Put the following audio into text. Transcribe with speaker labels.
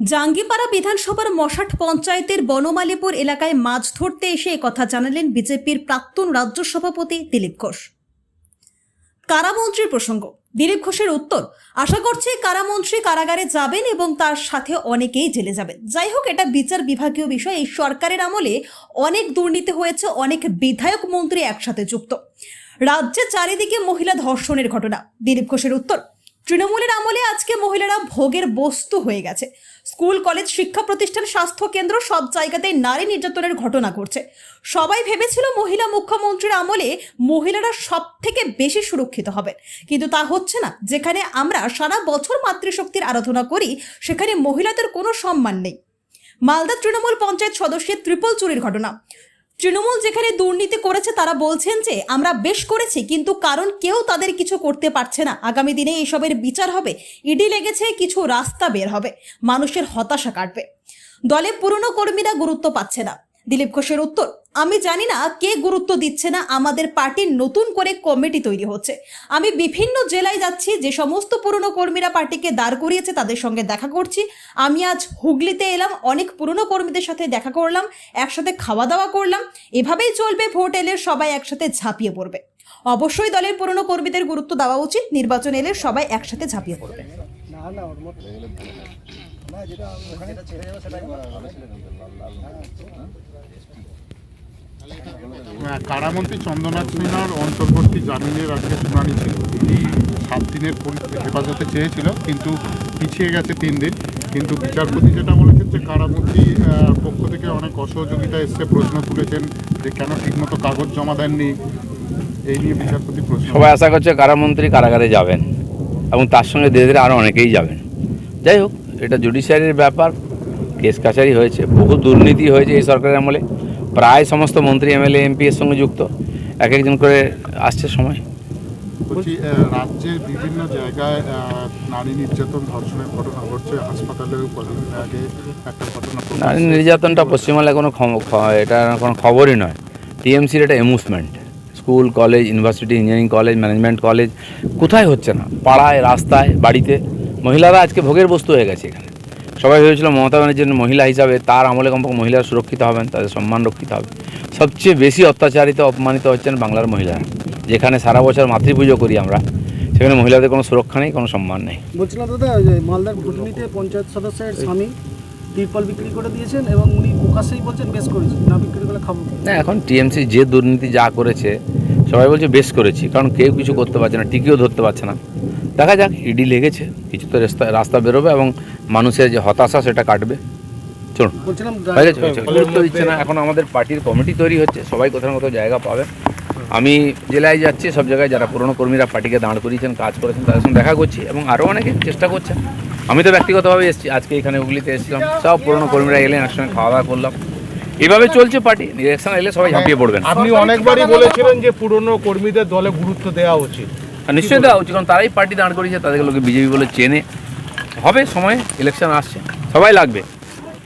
Speaker 1: জাঙ্গিপাড়া বিধানসভার মশাট পঞ্চায়েতের বনমালীপুর এলাকায় মাছ ধরতে এসে কথা জানালেন বিজেপির প্রাক্তন রাজ্য সভাপতি দিলীপ ঘোষ। কারামন্ত্রীর প্রসঙ্গ। দিলীপ ঘোষের উত্তর, আশা করছি কারামন্ত্রী কারাগারে যাবেন এবং তার সাথে অনেকেই জেলে যাবেন। যাই হোক, এটা বিচার বিভাগীয় বিষয়। এই সরকারের আমলে অনেক দুর্নীতি হয়েছে, অনেক বিধায়ক মন্ত্রী একসাথে যুক্ত। রাজ্যে চারিদিকে মহিলা ধর্ষণের ঘটনা। দিলীপ ঘোষের উত্তর তৃণমূলের আমলে আজকে মহিলারা ভোগের বস্তু হয়ে গেছে। স্কুল, কলেজ, শিক্ষা প্রতিষ্ঠান, স্বাস্থ্য কেন্দ্র সব জায়গাতেই নারী নির্যাতনের ঘটনা ঘটছে। সবাই ভেবেছিল মহিলা মুখ্যমন্ত্রীর আমলে মহিলারা সব থেকে বেশি সুরক্ষিত হবে। কিন্তু তা হচ্ছে না। যেখানে আমরা সারা বছর মাতৃশক্তির আরাধনা করি, সেখানে মহিলাদের কোনো সম্মান নেই। মালদা তৃণমূল পঞ্চায়েত সদস্যের ত্রিপল চুরির ঘটনা। তৃণমূল যেখানে দুর্নীতি করেছে, তারা বলছেন যে আমরা বেশ করেছি, কিন্তু কারণ কেউ তাদের কিছু করতে পারছে না। আগামী দিনে এসবের বিচার হবে, ইডি লেগেছে, কিছু রাস্তা বের হবে, মানুষের হতাশা কাটবে। দলে পুরনো কর্মীরা গুরুত্ব পাচ্ছে না। দিলীপ ঘোষের উত্তর আমি জানি না কে গুরুত্ব দিচ্ছে না আমাদের পার্টির নতুন করে কমিটি তৈরি হচ্ছে। আমি বিভিন্ন জেলায় যাচ্ছি যে সমস্ত পুরনো কর্মীরা পার্টিকে দাঁড় করিয়েছে তাদের সঙ্গে দেখা করছি। আমি আজ হুগলিতে এলাম অনেক পুরনো কর্মীদের সাথে দেখা করলাম একসাথে খাওয়া দাওয়া করলাম। এভাবেই চলবে ভোট এলে সবাই একসাথে ঝাঁপিয়ে পড়বে। অবশ্যই দলের পুরনো কর্মীদের গুরুত্ব দেওয়া উচিত নির্বাচন এলে সবাই একসাথে ঝাঁপিয়ে পড়বে।
Speaker 2: হ্যাঁ, কারামন্ত্রী চন্দ্রনাথ সিনহার অন্তর্বর্তী জামিনের আজকে শুনানি ছিল। তিনি সাত দিনের হেফাজতে চেয়েছিল কিন্তু পিছিয়ে গেছে তিন দিন। কিন্তু বিচারপতি যেটা বলেছেন যে কারামন্ত্রী পক্ষ থেকে অনেক অসহযোগিতা এসছে প্রশ্ন তুলেছেন যে কেন ঠিকমতো কাগজ জমা দেননি। এই নিয়ে বিচারপতি প্রশ্ন
Speaker 3: সবাই আশা করছে কারামন্ত্রী কারাগারে যাবেন এবং তার সঙ্গে ধীরে ধীরে আরও অনেকেই যাবেন। যাই হোক এটা জুডিশিয়ারির ব্যাপার কেস কাছারি হয়েছে বহু দুর্নীতি হয়েছে এই সরকারের আমলে। প্রায় সমস্ত মন্ত্রী এমএলএ এমপি এর সঙ্গে যুক্ত। এক একজন করে আসছে সময়।
Speaker 2: বলছি বিভিন্ন জায়গায় নারী নির্যাতন ধর্ষণের ঘটনা ঘটছে। হাসপাতালেও কদিন আগে একটা ঘটনা
Speaker 3: নারী নির্যাতনটা পশ্চিমবাংলায় কোনো এটা কোনো খবরই নয়। টিএমসির এটা এমুভমেন্ট school college university engineering college management college. কোথায় হচ্ছে না? পাড়ায় রাস্তায় বাড়িতে। মহিলারা আজকে ভোগের বস্তু হয়ে গেছে এখানে। সবাই ভেবেছিল মমতা ব্যানার্জির মহিলা হিসাবে তার আমলে কমপক্ষে মহিলারা সুরক্ষিত হবেন তাদের সম্মান রক্ষিত হবে। সবচেয়ে বেশি অত্যাচারিত অপমানিত হচ্ছেন বাংলার মহিলারা যেখানে সারা বছর মাতৃপুজো করি আমরা সেখানে মহিলাদের কোনো সুরক্ষা নেই কোনো সম্মান নেই।
Speaker 4: বলছিলাম দাদা মালদার ভুটনিতে পঞ্চায়েত সদস্যের স্বামী তিরপল বিক্রি করে দিয়েছেন এবং উনি প্রকাশ্যেই বলছেন বেশ করেছি না বিক্রি করলে খাব
Speaker 3: না এখন টিএমসি যে দুর্নীতি যা করেছে সবাই বলছে বেশ করেছি কারণ কেউ কিছু করতে পারছে না টিকিও ধরতে পারছে না। দেখা যাক ইডি লেগেছে কিছু তো রাস্তা রাস্তা বেরোবে এবং মানুষের যে হতাশা সেটা কাটবে। চলুন। গুরুত্ব দিচ্ছে না এখন আমাদের পার্টির কমিটি তৈরি হচ্ছে সবাই কোথাও না কোথাও জায়গা পাবে। আমি জেলায় যাচ্ছি সব জায়গায় যারা পুরনো কর্মীরা পার্টিকে দাঁড় করিয়েছেন কাজ করেছেন তাদের সঙ্গে দেখা করছি এবং আরও অনেকে চেষ্টা করছেন। আমি তো ব্যক্তিগতভাবে এসেছি আজকে এখানে হুগলিতে এসেছিলাম সব পুরনো কর্মীরা এলেন একসঙ্গে খাওয়া দাওয়া করলাম। এভাবে চলছে পার্টি ইলেকশন এলে সবাই ঝাঁপিয়ে পড়বেন।
Speaker 5: আপনি অনেকবারই বলেছিলেন যে পুরনো কর্মীদের দলে গুরুত্ব দেওয়া উচিত।
Speaker 3: নিশ্চয়ই দেওয়া উচিত কারণ তারাই পার্টি দাঁড় করিয়েছে, তাদেরকে লোকে বিজেপি বলে চেনে। হবে, সময় ইলেকশন আসছে। সবাই লাগবে।